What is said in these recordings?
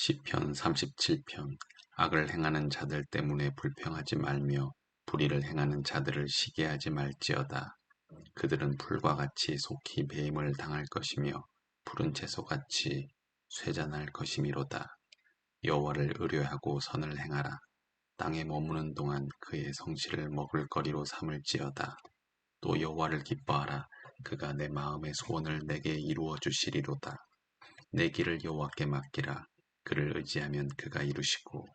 시편 37편 악을 행하는 자들 때문에 불평하지 말며 불의를 행하는 자들을 시기하지 말지어다. 그들은 풀과 같이 속히 배임을 당할 것이며 푸른 채소같이 쇠잔할 것이미로다. 여호와를 의뢰하고 선을 행하라. 땅에 머무는 동안 그의 성실을 먹을 거리로 삼을지어다. 또 여호와를 기뻐하라. 그가 내 마음의 소원을 내게 이루어 주시리로다. 내 길을 여호와께 맡기라. 그를 의지하면 그가 이루시고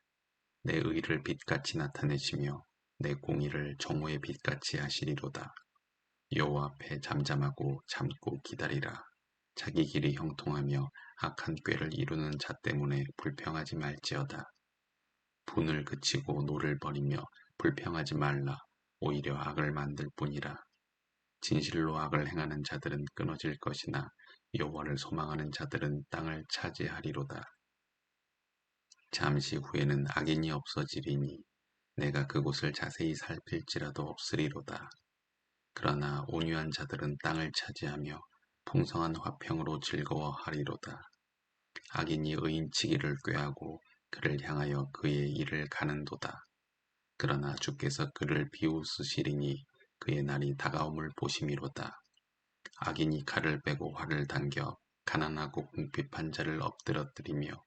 내 의를 빛같이 나타내시며 내 공의를 정오의 빛같이 하시리로다. 여호와 앞에 잠잠하고 참고 기다리라. 자기 길이 형통하며 악한 꾀를 이루는 자 때문에 불평하지 말지어다. 분을 그치고 노를 버리며 불평하지 말라. 오히려 악을 만들 뿐이라. 진실로 악을 행하는 자들은 끊어질 것이나 여호와를 소망하는 자들은 땅을 차지하리로다. 잠시 후에는 악인이 없어지리니 내가 그곳을 자세히 살필지라도 없으리로다. 그러나 온유한 자들은 땅을 차지하며 풍성한 화평으로 즐거워하리로다. 악인이 의인치기를 꾀하고 그를 향하여 그의 일을 가는도다. 그러나 주께서 그를 비웃으시리니 그의 날이 다가옴을 보심이로다. 악인이 칼을 빼고 활을 당겨 가난하고 궁핍한 자를 엎드러뜨리며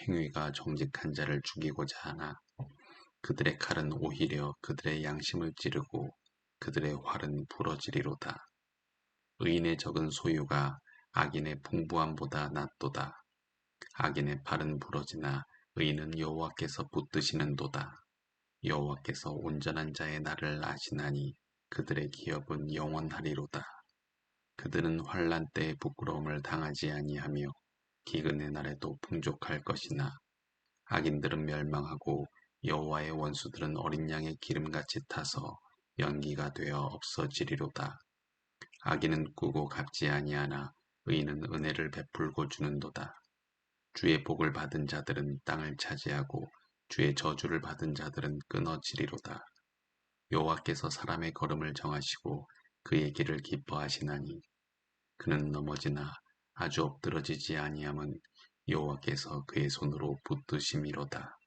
행위가 정직한 자를 죽이고자 하나 그들의 칼은 오히려 그들의 양심을 찌르고 그들의 활은 부러지리로다. 의인의 적은 소유가 악인의 풍부함보다 낫도다. 악인의 팔은 부러지나 의인은 여호와께서 붙드시는도다. 여호와께서 온전한 자의 날을 아시나니 그들의 기업은 영원하리로다. 그들은 환란 때에 부끄러움을 당하지 아니하며 기근의 날에도 풍족할 것이나 악인들은 멸망하고 여호와의 원수들은 어린 양의 기름같이 타서 연기가 되어 없어지리로다. 악인은 꾸고 갚지 아니하나 의인은 은혜를 베풀고 주는도다. 주의 복을 받은 자들은 땅을 차지하고 주의 저주를 받은 자들은 끊어지리로다. 여호와께서 사람의 걸음을 정하시고 그의 길을 기뻐하시나니 그는 넘어지나 아주 엎드러지지 아니함은 여호와께서 그의 손으로 붙드심이로다.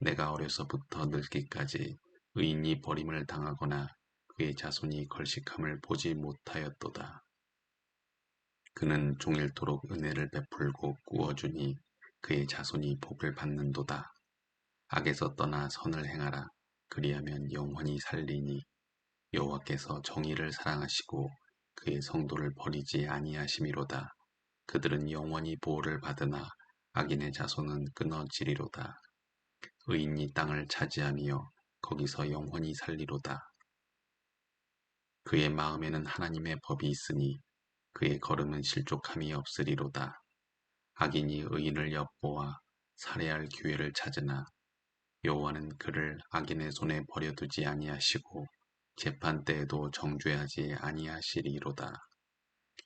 내가 어려서부터 늙기까지 의인이 버림을 당하거나 그의 자손이 걸식함을 보지 못하였도다. 그는 종일토록 은혜를 베풀고 꾸어주니 그의 자손이 복을 받는도다. 악에서 떠나 선을 행하라. 그리하면 영원히 살리니 여호와께서 정의를 사랑하시고 그의 성도를 버리지 아니하심이로다. 그들은 영원히 보호를 받으나 악인의 자손은 끊어지리로다. 의인이 땅을 차지하며 거기서 영원히 살리로다. 그의 마음에는 하나님의 법이 있으니 그의 걸음은 실족함이 없으리로다. 악인이 의인을 엿보아 살해할 기회를 찾으나 여호와는 그를 악인의 손에 버려두지 아니하시고 재판 때에도 정죄하지 아니하시리로다.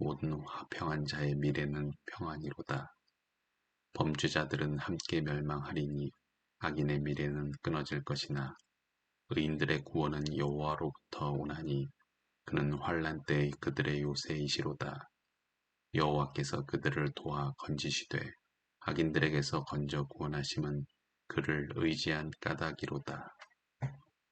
모든 화평한 자의 미래는 평안이로다. 범죄자들은 함께 멸망하리니 악인의 미래는 끊어질 것이나 의인들의 구원은 여호와로부터 오나니 그는 환란 때의 그들의 요새이시로다. 여호와께서 그들을 도와 건지시되 악인들에게서 건져 구원하심은 그를 의지한 까닭이로다.